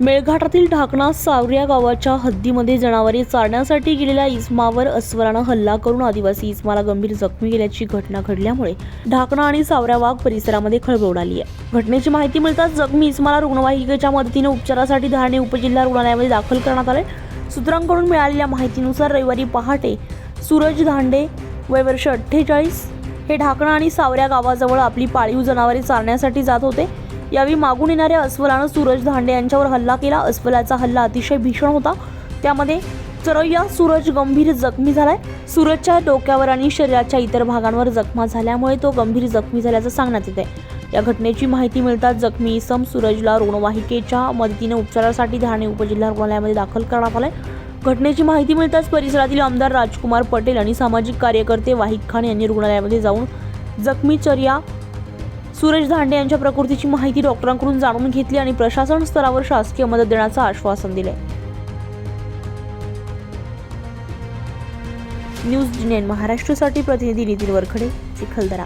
मेळघाटातील ढाकणा सावऱ्या गावाच्या हद्दीमध्ये जनावरे चारण्यासाठी गेलेल्या इस्मावर अस्वरानं हल्ला करून आदिवासी इस्माला गंभीर जखमी केल्याची घटना घडल्यामुळे ढाकणा आणि सावऱ्या वाघ परिसरामध्ये खळबळ उडाली आहे. घटनेची माहिती मिळताच जखमी इस्माला रुग्णवाहिकेच्या मदतीने उपचारासाठी धारणे उपजिल्हा रुग्णालयामध्ये दाखल करण्यात आले. सूत्रांकडून मिळालेल्या माहितीनुसार रविवारी पहाटे सूरज धांडे वय वर्ष अठ्ठेचाळीस हे ढाकणा आणि सावऱ्या गावाजवळ आपली पाळीव जनावरे चारण्यासाठी जात होते. यावेळी मागून येणाऱ्या अस्वलानं सूरज धांडे यांच्यावर हल्ला केला. अस्वलाचा हल्ला अतिशय भीषण होता. त्यामध्ये चरय्या सूरज गंभीर जखमी झालाय. सूरजच्या डोक्यावर आणि शरीराच्या इतर भागांवर जखमा झाल्यामुळे तो गंभीर जखमी झाल्याचं सांगण्यात येते या घटनेची माहिती मिळताच जखमी इसम सूरजला रुग्णवाहिकेच्या मदतीने उपचारासाठी धारणे उपजिल्हा रुग्णालयामध्ये दाखल करण्यात आलाय. घटनेची माहिती मिळताच परिसरातील आमदार राजकुमार पटेल आणि सामाजिक कार्यकर्ते वाहिद खान यांनी रुग्णालयामध्ये जाऊन जखमी चर्या सुरेश धांडे यांच्या प्रकृतीची माहिती डॉक्टरांकडून जाणून घेतली आणि प्रशासन स्तरावर शासकीय मदत देण्याचं आश्वासन दिले न्यूज जिनेन महाराष्ट्रासाठी प्रतिनिधी नितीन वरखडे चिखलदरा.